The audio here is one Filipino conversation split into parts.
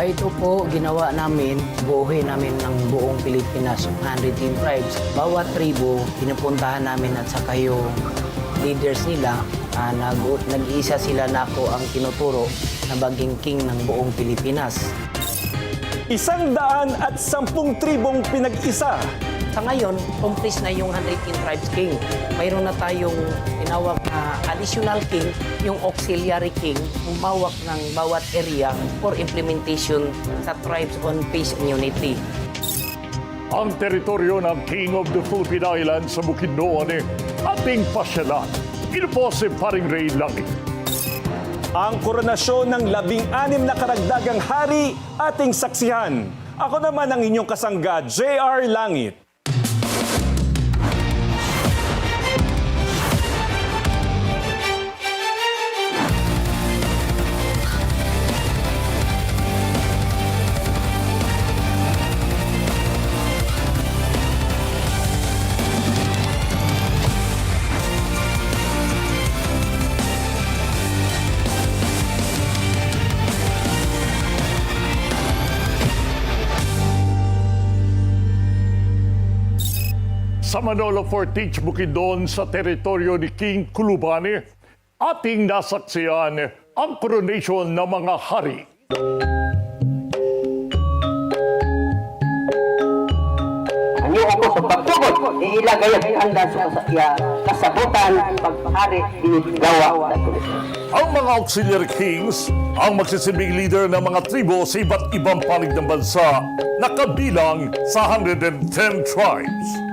Ay, ito po, ginawa namin, buuhin namin ng buong Pilipinas, yung 110 tribes. Bawat tribo, pinupuntahan namin at saka yung leaders nila, ah, nag, nag-iisa sila na ako ang tinuturo na maging king ng buong Pilipinas. Isang daan at sampung tribong pinag-isa. Sa ngayon, complete na yung 118 Tribes King. Mayroon na tayong tinawag na additional king, yung auxiliary king, umawak ng bawat area for implementation sa tribes on peace and unity. Ang teritoryo ng King of the Philippine Islands sa Bukidnon ating pasyalan. Ito po si Paring Ray Langit. Ang koronasyon ng labing-anim na karagdagang hari ating saksihan. Ako naman ang inyong kasangga, J.R. Langit. Sa Manolo Fortich, Bukidnon sa teritoryo ni King Kulubani, ating nasaksiyan ang coronation ng mga hari. Anyo ako sa pagtugod, iilagay ang anda sa kasaya, kasabutan, pagpahari, inigawa. Ang mga auxiliary kings ang magsisilbing leader ng mga tribo sa iba't ibang panig ng bansa na kabilang sa 110 tribes.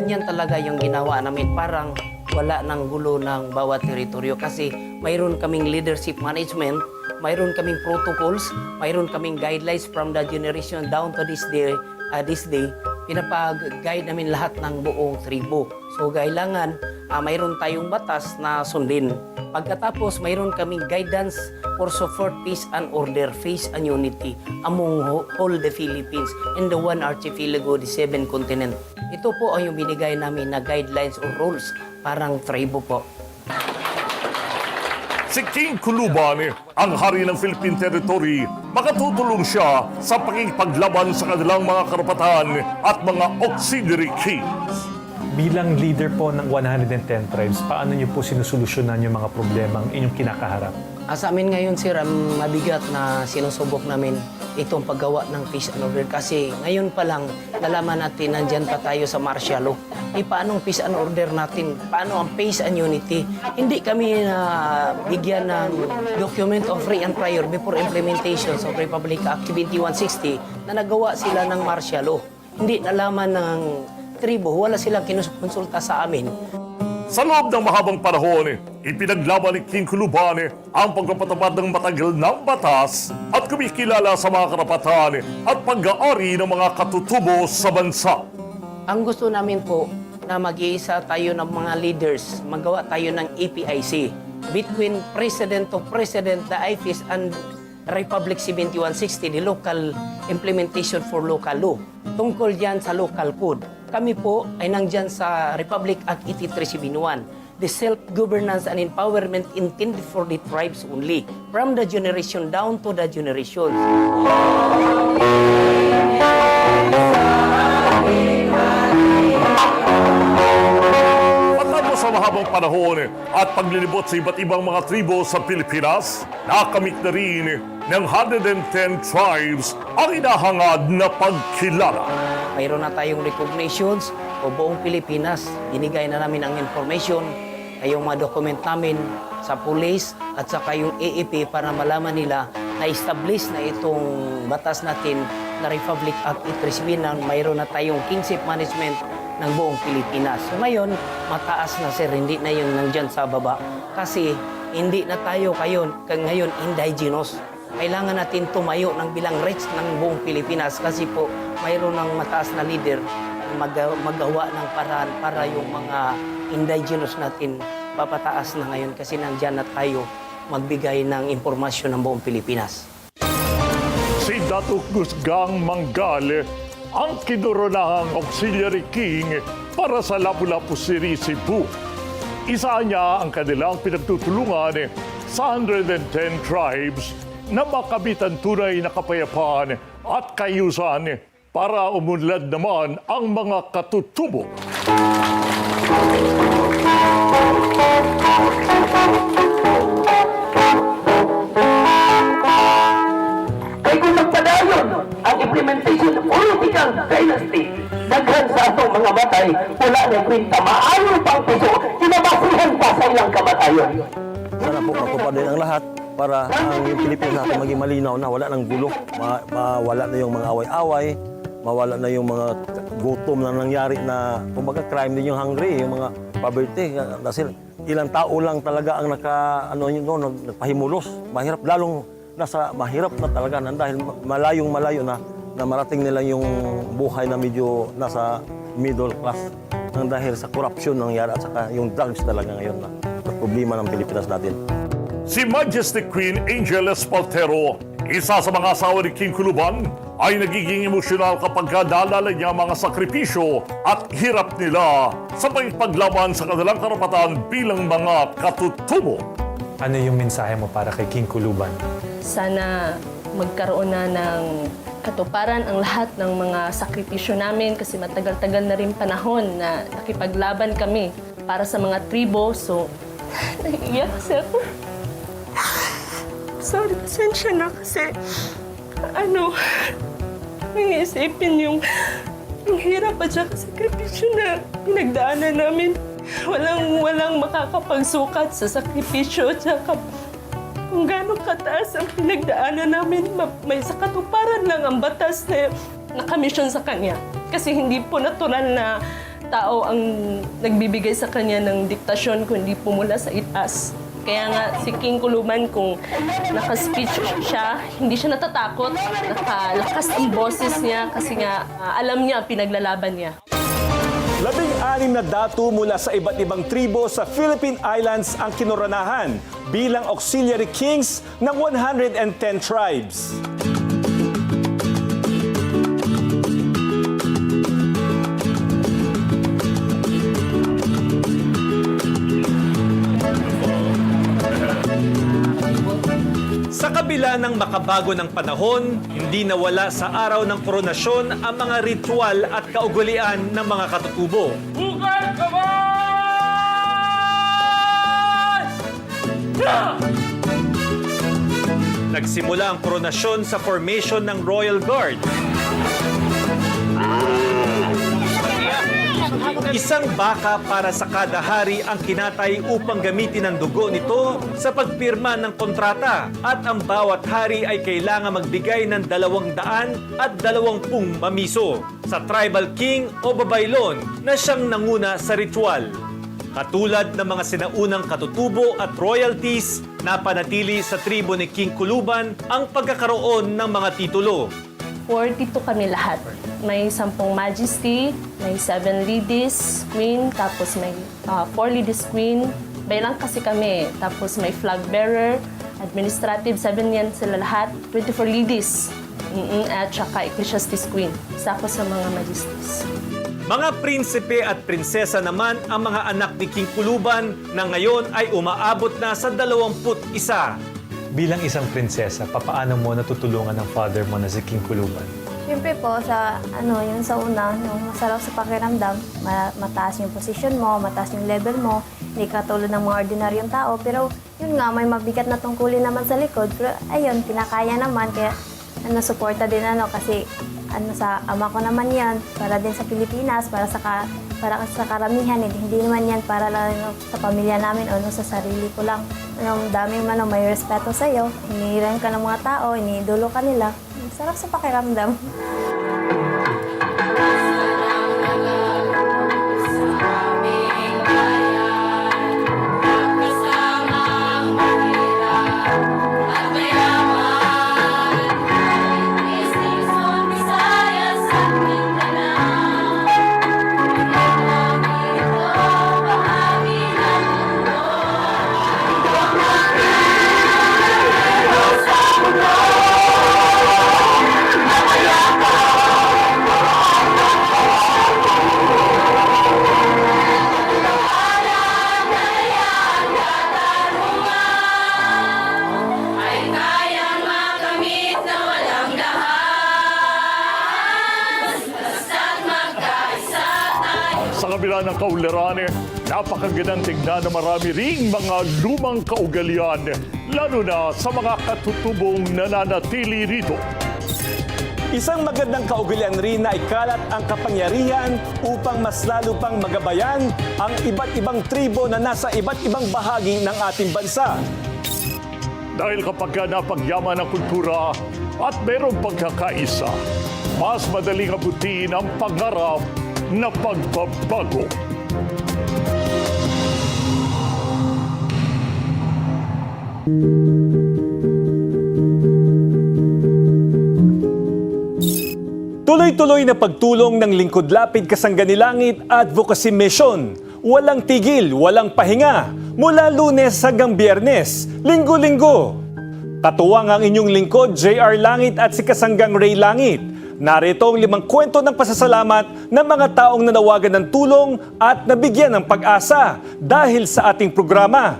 Ganyan talaga yung ginawa namin. Parang wala ng gulo ng bawat teritoryo kasi mayroon kaming leadership management, mayroon kaming protocols, mayroon kaming guidelines from the generation down to this day, uh, this day pinapag-guide namin lahat ng buong tribo. So, kailangan ah, mayroon tayong batas na sundin. Pagkatapos, mayroon kaming guidance for support peace and order, peace and unity among whole the Philippines and the one archipelago, the seven continent. Ito po ang yung binigay namin na guidelines or rules parang tribo po. Si King Kulubani, ang hari ng Philippine Territory, makatutulong siya sa pakikipaglaban sa kanilang mga karapatan at mga auxiliary kings. Bilang leader po ng 110 tribes, paano niyo po sinusolusyonan yung mga problemang inyong kinakaharap? Ah, sa amin ngayon, sir, ang mabigat na sinusubok namin itong paggawa ng peace and order kasi ngayon pa lang nalaman natin nandyan pa tayo sa martial law. Eh, paano ang peace and order natin? Paano ang peace and unity? Hindi kami na bigyan ng document of free and prior before implementation of Republic Act 2160 na nagawa sila ng martial law. Hindi nalaman ng tribo, wala silang kinukonsulta sa amin. Sa loob ng mahabang panahon, ipinaglaban ni King Kulubani ang pagpapatupad ng matagal ng batas at kumikilala sa mga karapatan at pag-aari ng mga katutubo sa bansa. Ang gusto namin po na mag-iisa tayo ng mga leaders, magawa tayo ng APIC between President to President, the IFIS and Republic 7160, the local implementation for local law. Tungkol yan sa local code. Kami po ay nandyan sa Republic Act 8371, the self-governance and empowerment intended for the tribes only, from the generation down to the generations. Matapos sa mahabang panahon at paglilibot sa iba't ibang mga tribo sa Pilipinas, nakamit na rin ng 110 tribes ang inahangad na pagkilala. Mayroon na tayong recognitions o buong Pilipinas. Binigay na namin ang information, ay yung mga document namin sa police at saka yung AEP para malaman nila na establish na itong batas natin na Republic Act 837 na mayroon na tayong kingship management ng buong Pilipinas. So ngayon, mataas na sir, hindi na yung nandyan sa baba. Kasi hindi na tayo kayon, ngayon indigenous kailangan natin tumayo ng bilang rights ng buong Pilipinas kasi po mayroon ng mataas na leader na mag- magawa ng paraan para yung mga indigenous natin papataas na ngayon kasi nandyan na tayo magbigay ng impormasyon ng buong Pilipinas. Si Datuk Gusgang Manggal ang kinuronahang auxiliary king para sa Lapu-Lapu City, Cebu. Isa niya ang kanilang pinagtutulungan sa 110 tribes na makamit ang tunay na kapayapaan at kayusan para umunlad naman ang mga katutubo. Kay kung nagpadayon ang implementation of political dynasty, daghan sa atong mga matay, wala na kwenta maayo pang puso, kinabasihan pa sa ilang kamatayon. Sana po matupad din ang lahat para ang Pilipinas natin maging malinaw na wala ng gulo, ma- mawala na yung mga away-away, mawala na yung mga gutom na nangyari na kumbaga crime din yung hungry, yung mga poverty. Kasi ilang tao lang talaga ang naka ano yun no, nag- nagpahimulos. Mahirap lalong nasa mahirap na talaga na dahil malayong malayo na na marating nila yung buhay na medyo nasa middle class nang dahil sa corruption nangyari at saka yung drugs talaga ngayon na, na problema ng Pilipinas natin. Si Majesty Queen Angel Espaltero, isa sa mga asawa ni King Kuluban, ay nagiging emosyonal kapag naalala niya mga sakripisyo at hirap nila sa pagpaglaban sa kanilang karapatan bilang mga katutubo. Ano yung mensahe mo para kay King Kuluban? sana magkaroon na ng katuparan ang lahat ng mga sakripisyo namin kasi matagal-tagal na rin panahon na nakipaglaban kami para sa mga tribo. So, naiiyak kasi ako. Sorry, pasensya na kasi ano, nangiisipin yung, yung hirap at saka sakripisyo na pinagdaanan namin. Walang, walang makakapagsukat sa sakripisyo at saka kung gaano kataas ang pinagdaanan namin, ma- may sa katuparan lang ang batas na nakamisyon sa kanya. Kasi hindi po natural na tao ang nagbibigay sa kanya ng diktasyon kundi po mula sa itaas. Kaya nga si King Kuluman kung naka-speech siya, hindi siya natatakot, nakalakas ang boses niya kasi nga ah, alam niya pinaglalaban niya. Labing-anim na datu mula sa iba't ibang tribo sa Philippine Islands ang kinoranahan bilang auxiliary kings ng 110 tribes. Kabila ng makabago ng panahon, hindi nawala sa araw ng koronasyon ang mga ritual at kaugalian ng mga katutubo. Nagsimula ang koronasyon sa formation ng Royal Guard. Isang baka para sa kada hari ang kinatay upang gamitin ang dugo nito sa pagpirma ng kontrata at ang bawat hari ay kailangan magbigay ng dalawang daan at dalawampung mamiso sa tribal king o babaylon na siyang nanguna sa ritual. Katulad ng mga sinaunang katutubo at royalties na panatili sa tribo ni King Kuluban ang pagkakaroon ng mga titulo. 42 kami lahat. May 10 majesty, may 7 ladies queen, tapos may 4 ladies queen. Baylang kasi kami. Tapos may flag bearer, administrative, 7 yan sila lahat. 24 ladies. Mm-mm, at saka ecclesiastes queen. Isa ako sa mga majesties. Mga prinsipe at prinsesa naman ang mga anak ni King Kuluban na ngayon ay umaabot na sa 21. Bilang isang prinsesa, papaano mo natutulungan ng father mo na si King Kuluban? Siyempre po, sa ano, yun sa una, yung masarap sa pakiramdam, ma- mataas yung position mo, mataas yung level mo, hindi ka tulad ng mga ordinaryong tao, pero yun nga, may mabigat na tungkulin naman sa likod, pero ayun, kinakaya naman, kaya ano, suporta din ano, kasi ano sa ama ko naman yan, para din sa Pilipinas, para sa ka, para sa karamihan, hindi, hindi naman yan para lang sa pamilya namin o sa sarili ko lang. Ano, dami man ano, may respeto sa iyo, hinihiran ka ng mga tao, iniidolo ka nila. Sarap sa pakiramdam. Kabila ng kaularan, napakagandang tignan na marami ring mga lumang kaugalian, lalo na sa mga katutubong nananatili rito. Isang magandang kaugalian rin na ikalat ang kapangyarihan upang mas lalo pang magabayan ang iba't ibang tribo na nasa iba't ibang bahagi ng ating bansa. Dahil kapag ka napagyaman ng kultura at mayroong pagkakaisa, mas madaling abutin ang pangarap na pagbabago. Tuloy-tuloy na pagtulong ng Lingkod Lapid Kasangganilangit Advocacy Mission. Walang tigil, walang pahinga. Mula lunes hanggang biyernes, linggo-linggo. Katuwang ang inyong lingkod, JR Langit at si Kasanggang Ray Langit. Narito ang limang kwento ng pasasalamat ng mga taong nanawagan ng tulong at nabigyan ng pag-asa dahil sa ating programa.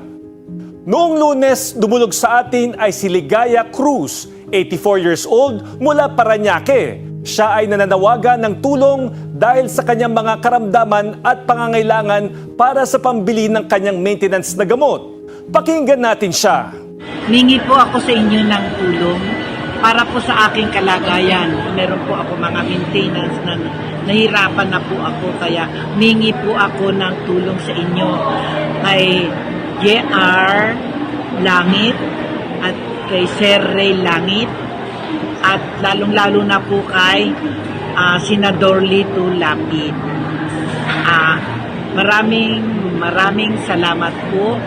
Noong lunes, dumulog sa atin ay si Ligaya Cruz, 84 years old, mula Paranaque. Siya ay nananawagan ng tulong dahil sa kanyang mga karamdaman at pangangailangan para sa pambili ng kanyang maintenance na gamot. Pakinggan natin siya. Mingi po ako sa inyo ng tulong para po sa aking kalagayan. Meron po ako mga maintenance na nahirapan na po ako kaya mingi po ako ng tulong sa inyo kay JR Langit at kay Sir Ray Langit at lalong-lalo na po kay ah, Senador Lito Lapid. Ah, maraming maraming salamat po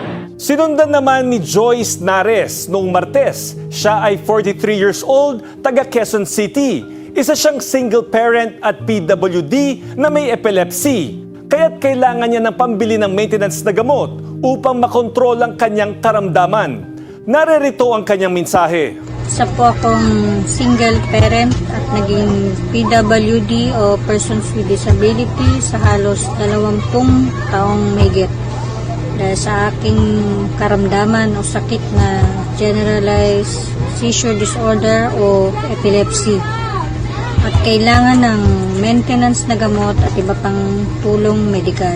Sinundan naman ni Joyce Nares noong Martes. Siya ay 43 years old, taga Quezon City. Isa siyang single parent at PWD na may epilepsy. Kaya't kailangan niya ng pambili ng maintenance na gamot upang makontrol ang kanyang karamdaman. Naririto ang kanyang mensahe. Isa po akong single parent at naging PWD o Persons with Disability sa halos dalawampung taong mayigit. Dahil sa aking karamdaman o sakit na generalized seizure disorder o epilepsy. At kailangan ng maintenance na gamot at iba pang tulong medikal.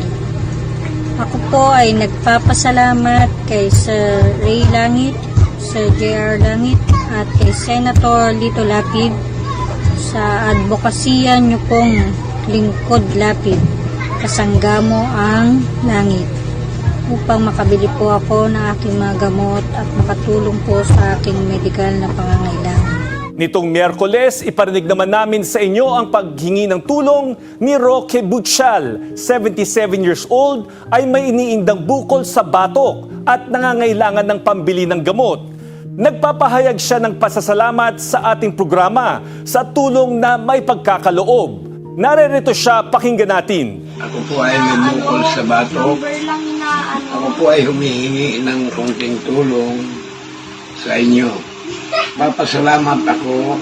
Ako po ay nagpapasalamat kay Sir Ray Langit, Sir J.R. Langit at kay Senator Lito Lapid sa advokasya niyo pong lingkod lapid. Kasangga mo ang langit upang makabili po ako ng aking mga gamot at makatulong po sa aking medical na pangangailangan. Nitong Miyerkules, iparinig naman namin sa inyo ang paghingi ng tulong ni Roque Butchal, 77 years old, ay may iniindang bukol sa batok at nangangailangan ng pambili ng gamot. Nagpapahayag siya ng pasasalamat sa ating programa sa tulong na may pagkakaloob. Naririto siya, pakinggan natin. Ako po ay may bukol sa batok. Ako po ay humihingi ng konting tulong sa inyo. Papasalamat ako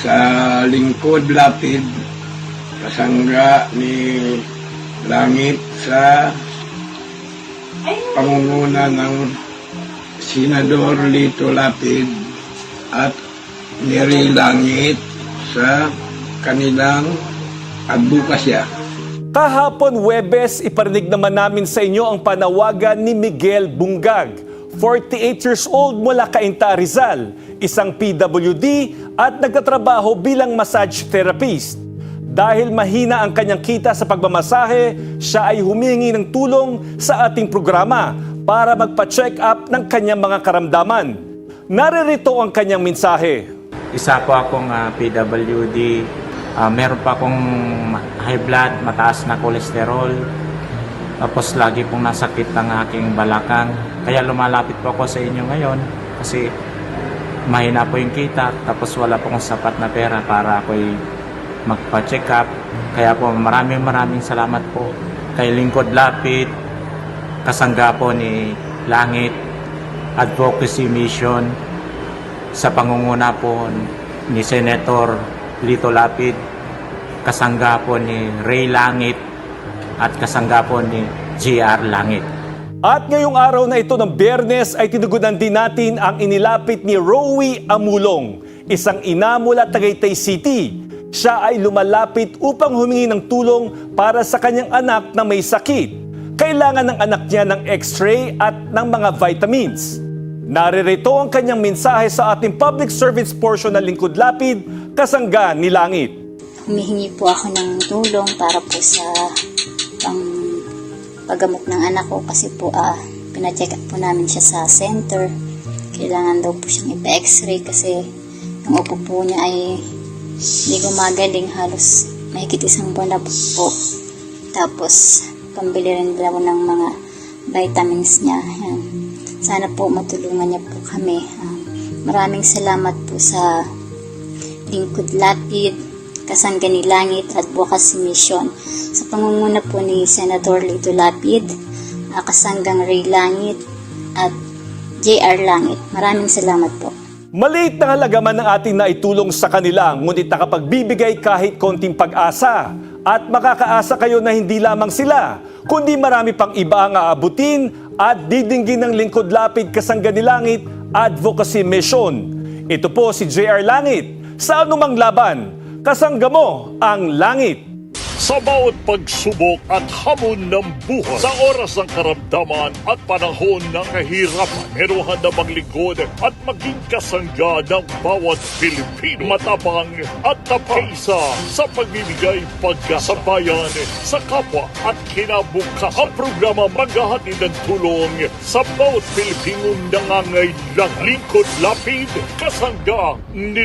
sa lingkod lapid kasangga ni Langit sa pangunguna ng Senador Lito Lapid at Neri Langit sa kanilang advokasya. Kahapon Webes, iparinig naman namin sa inyo ang panawagan ni Miguel Bungag, 48 years old mula Cainta, Rizal, isang PWD at nagtatrabaho bilang massage therapist. Dahil mahina ang kanyang kita sa pagmamasahe, siya ay humingi ng tulong sa ating programa para magpa-check up ng kanyang mga karamdaman. Naririto ang kanyang mensahe. Isa po akong ah, PWD. Ah, meron pa akong high blood, mataas na kolesterol. Tapos lagi pong nasakit ang aking balakang. Kaya lumalapit po ako sa inyo ngayon kasi mahina po yung kita. Tapos wala po akong sapat na pera para ako'y magpa-check up. Kaya po maraming maraming salamat po kay Lingkod Lapid, kasangga po ni Langit Advocacy Mission sa pangunguna po ni Senator Lito Lapid, kasangga po ni Ray Langit at kasangga ni GR Langit. At ngayong araw na ito ng Bernes ay tinugunan din natin ang inilapit ni Rowie Amulong, isang ina mula Tagaytay City. siya ay lumalapit upang humingi ng tulong para sa kanyang anak na may sakit. Kailangan ng anak niya ng x-ray at ng mga vitamins. Naririto ang kanyang mensahe sa ating public service portion ng Lingkod Lapid, kasangga ni Langit. Humihingi po ako ng tulong para po sa pang paggamot ng anak ko kasi po ah, pina-check up po namin siya sa center. Kailangan daw po siyang ipa-x-ray kasi yung upo po niya ay hindi gumagaling halos mahigit isang buwan na po. Tapos, pambili rin daw ng mga vitamins niya. Yan. Sana po matulungan niya po kami. Ah, maraming salamat po sa Lingkod Lapid, Kasangani Langit at Bukas Mission. Sa pangunguna po ni Senator Lito Lapid, ah, Kasanggang Ray Langit at JR Langit. Maraming salamat po. Maliit na halaga man ang ating naitulong sa kanila, ngunit nakapagbibigay kahit konting pag-asa. At makakaasa kayo na hindi lamang sila, kundi marami pang iba ang aabutin at didinggin ng lingkod lapid kasangga ni Langit Advocacy Mission. Ito po si JR Langit. Sa anumang laban, kasangga mo ang langit. Sa bawat pagsubok at hamon ng buhay, sa oras ng karamdaman at panahon ng kahirapan, meron na maglingkod at maging kasangga ng bawat Pilipino. Matapang at tapisa sa pagbibigay pagka sa kapwa at kinabukas. Ang programa maghahatid ng tulong sa bawat Pilipinong nangangailangan. Lingkod lapid, kasangga ni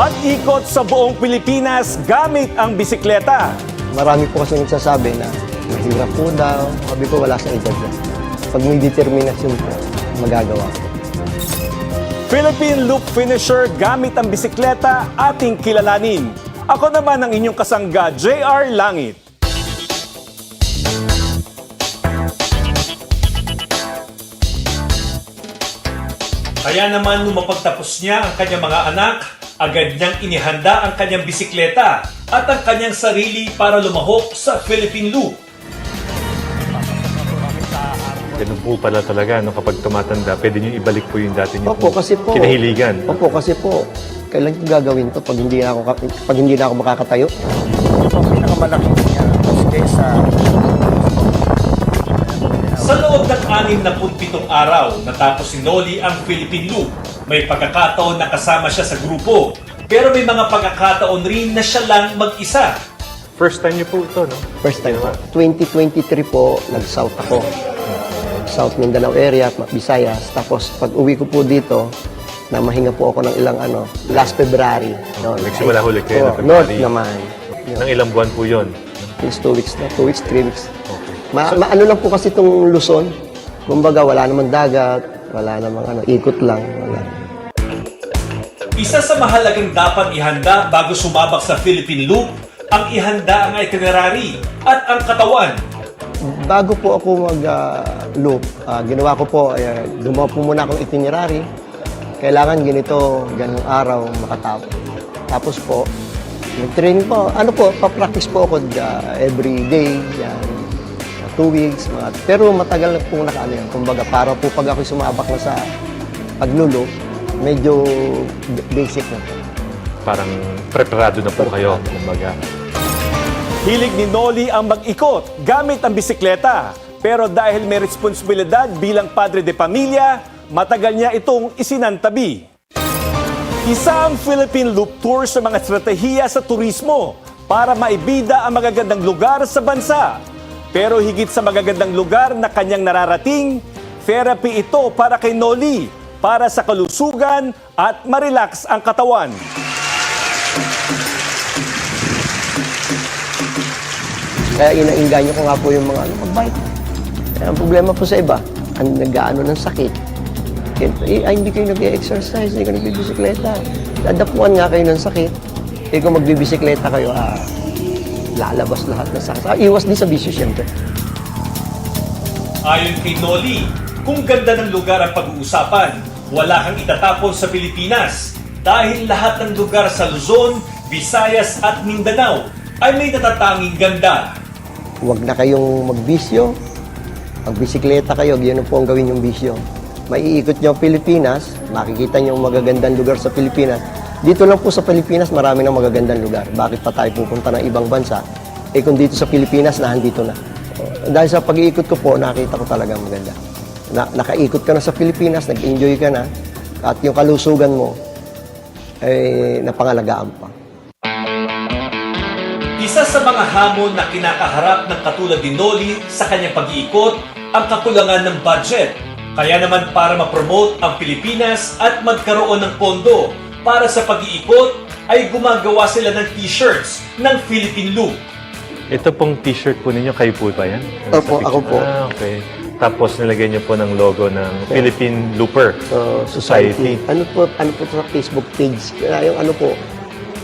Pag-ikot sa buong Pilipinas gamit ang bisikleta. Marami po kasi nagsasabi na mahirap po daw. Sabi ko wala sa edad na. Pag may determinasyon po, magagawa ko. Philippine Loop Finisher gamit ang bisikleta ating kilalanin. Ako naman ang inyong kasangga, JR Langit. Kaya naman nung mapagtapos niya ang kanyang mga anak, agad niyang inihanda ang kanyang bisikleta at ang kanyang sarili para lumahok sa Philippine Loop. Ganun po pala talaga, no, kapag tumatanda, pwede niyo ibalik po yung dati niyo Opo, kasi po. kinahiligan. Opo, kasi po, kailan ko gagawin to pag hindi na ako, pag hindi na ako makakatayo? Ito ang pinakamalaking niya kaysa Sa loob ng 67 araw, natapos ni Noli ang Philippine Loop. May pagkakataon na kasama siya sa grupo. Pero may mga pagkakataon rin na siya lang mag-isa. First time niyo po ito, no? First time po. 2023 po, nag-south ako. South Mindanao area, Visayas. Tapos pag uwi ko po dito, na mahinga po ako ng ilang ano, last February. No, Nagsimula huli kayo ng North February. naman. Nang ilang buwan po yun. Is two weeks na, two weeks, three weeks. Ma, ma- ano lang po kasi itong Luzon. Kumbaga, wala naman dagat, wala namang ano, ikot lang. Wala. Isa sa mahalagang dapat ihanda bago sumabak sa Philippine Loop, ang ihanda ang itinerary at ang katawan. Bago po ako mag-loop, ginawa ko po, uh, gumawa po muna akong itinerary. Kailangan ganito, ganong araw makatapos. Tapos po, nag-training po. Ano po, pa-practice po ako uh, every day. Yan, mga two weeks. Mga, pero matagal na po nakaano yan. Kumbaga, para po pag ako sumabak na sa paglulo, medyo basic na po. Parang preparado na po kayo, kumbaga. Hilig ni Noli ang mag-ikot gamit ang bisikleta. Pero dahil may responsibilidad bilang padre de pamilya, matagal niya itong isinantabi. Isa ang Philippine Loop Tour sa mga estratehiya sa turismo para maibida ang magagandang lugar sa bansa. Pero higit sa magagandang lugar na kanyang nararating, therapy ito para kay Noli, para sa kalusugan at marelax ang katawan. Kaya inainganyo ko nga po yung mga ano, mag-bike. Kaya ang problema po sa iba, ang nag-ano ng sakit. Kaya, eh, ay, hindi kayo nag-exercise, hindi kayo nagbibisikleta. Adapuan nga kayo ng sakit. Eh kung magbibisikleta kayo, ah, lalabas lahat ng sakit. Ah, iwas din sa bisyo, siyempre. Ayon kay Noli, kung ganda ng lugar ang pag-uusapan, wala kang itatapon sa Pilipinas dahil lahat ng lugar sa Luzon, Visayas at Mindanao ay may natatanging ganda. huwag na kayong magbisyo. Magbisikleta kayo, yun po ang gawin yung bisyo. Maiikot nyo ang Pilipinas, makikita nyo ang magagandang lugar sa Pilipinas. Dito lang po sa Pilipinas, marami ng magagandang lugar. Bakit pa tayo pupunta ng ibang bansa? Eh kung dito sa Pilipinas, nahandito na. Dahil sa pag-iikot ko po, nakita ko talaga maganda. Na, nakaikot ka na sa Pilipinas, nag-enjoy ka na, at yung kalusugan mo, eh, napangalagaan pa. Isa sa mga hamon na kinakaharap ng katulad ni Noli sa kanyang pag-iikot ang kakulangan ng budget. Kaya naman para ma-promote ang Pilipinas at magkaroon ng pondo para sa pag-iikot ay gumagawa sila ng t-shirts ng Philippine Loop. Ito pong t-shirt po ninyo, kayo po ba yan? Opo, ako po. Ah, okay. Tapos nilagay niyo po ng logo ng Philippine Looper uh, Society. Ano po, ano po sa Facebook page? Kaya yung ano po,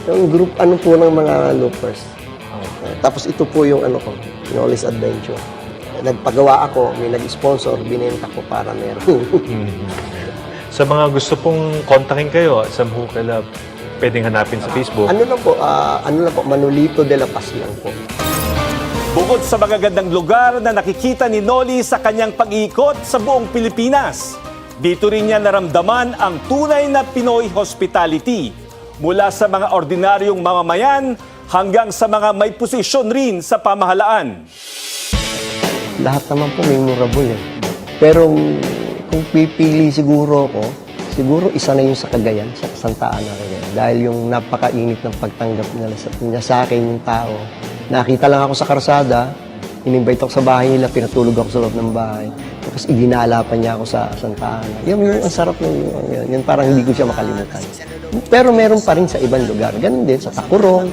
yung group ano po ng mga loopers. Uh, tapos ito po yung ano ko, Knowledge Adventure. Nagpagawa ako, may nag-sponsor, binenta ko para meron. Mhm. Sa mga gusto pong kontakin kayo sa Mhu Club, pwedeng hanapin sa Facebook. ano lang po, ah, ano lang po, Manolito de la Paz lang po. Bukod sa magagandang lugar na nakikita ni Noli sa kanyang pag-iikot sa buong Pilipinas, dito rin niya naramdaman ang tunay na Pinoy hospitality mula sa mga ordinaryong mamamayan hanggang sa mga may posisyon rin sa pamahalaan. Lahat naman po memorable eh. Pero kung pipili siguro ako, siguro isa na yung sa Cagayan, sa Santaan na Cagayan. Dahil yung napakainit ng pagtanggap niya sa, niya sa akin yung tao. Nakita lang ako sa karsada, in-invite ako sa bahay nila, pinatulog ako sa loob ng bahay. Tapos idinala pa niya ako sa Santa Ana. Yun, yun, ang sarap ng yun, yun, parang hindi ko siya makalimutan. Pero meron pa rin sa ibang lugar. Ganun din, sa Takurong,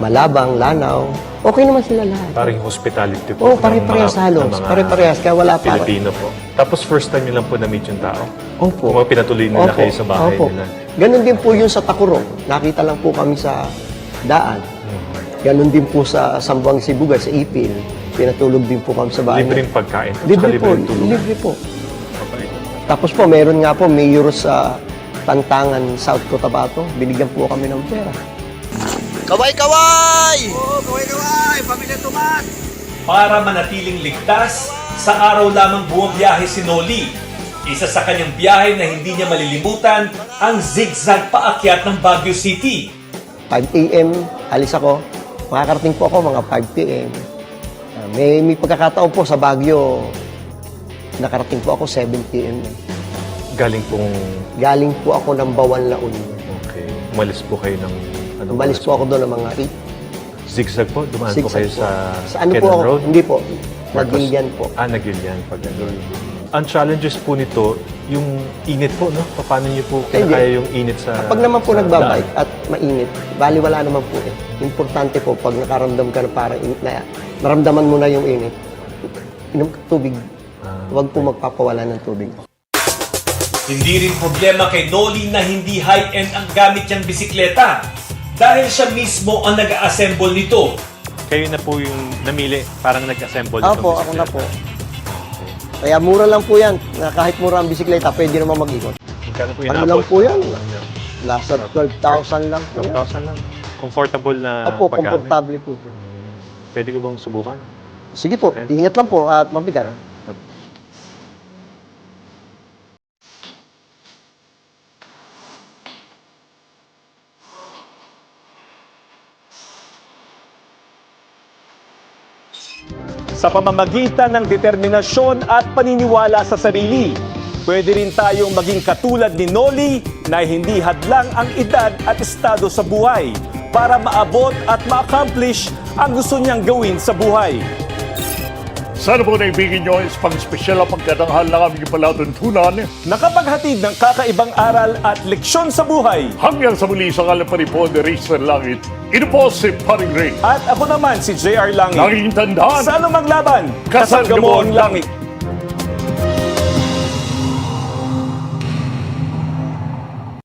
Malabang, Lanao. Okay naman sila lahat. Paring hospitality po. Oo, ng pare-parehas halos. Pare-parehas, kaya wala pa. Pilipino po. Tapos first time nyo lang po na-meet yung tao? Opo. Kung pinatuloy nila Opo, kayo sa bahay opo. nila. Ganon din po yun sa Takurong. Nakita lang po kami sa daan. Ganon din po sa Sambuang Sibugay, sa Ipil. Pinatulog din po kami sa bahay. Libreng pagkain. Libre Tsaka po, libreng tulog. libre po. Tapos po, meron nga po, mayor sa Tantangan, South Cotabato. Binigyan po kami ng pera. Para manatiling ligtas, sa araw lamang bumabiyahe si Noli. Isa sa kanyang biyahe na hindi niya malilimutan ang zigzag paakyat ng Baguio City. 5 a.m. alis ako. Makakarating po ako mga 5 p.m. Ah, may, may pagkakataon po sa Baguio, nakarating po ako 7 p.m. Galing pong, Galing po ako ng Bawan Laon. okay, umalis po kayo ng, ano, Umalis po ako doon ng mga 8. Zigzag po? Dumaan po Zigzag kayo po. sa, Sa ano po Quezon ako? Road? Hindi po. Marcos? Nagilian po. Ah, nagilian. Pag ano. Ang challenges po nito, yung init po, no? Paano niyo po Hindi. kinakaya yung init sa Pag naman po sa nagbabike daan? at mainit, bali wala naman po eh. Importante po pag nakaramdam ka na parang init na naramdaman mo na yung init, inom ka tubig. Ah, Huwag po magpapawala ng tubig. Hindi rin problema kay Noli na hindi high-end ang gamit niyang bisikleta dahil siya mismo ang nag-assemble nito. Kayo na po yung namili, parang nag-assemble Opo, ako na po. Kaya mura lang po yan. Na kahit mura ang bisikleta, pwede naman mag-ikot. Magkano po Ano lang po yan? Nasa 12,000 lang po yan. 12,000 lang. Comfortable na Opo, paggamit. komportable po. Pwede ko bang subukan? Sige po, ingat lang po at mabigat. Sa pamamagitan ng determinasyon at paniniwala sa sarili, pwede rin tayong maging katulad ni Noli na hindi hadlang ang edad at estado sa buhay para maabot at ma-accomplish ang gusto niyang gawin sa buhay. Sana po naibigin nyo is pang espesyal ang pagkatanghal ng aming palatuntunan Nakapaghatid ng kakaibang aral at leksyon sa buhay. hanggang sa muli sa kalaparipon ni Racer Langit. Ito po si Paring Ray. At ako naman si JR Langit. Laging tandaan, Sa anumang laban, Kasal kasal mo ang langit.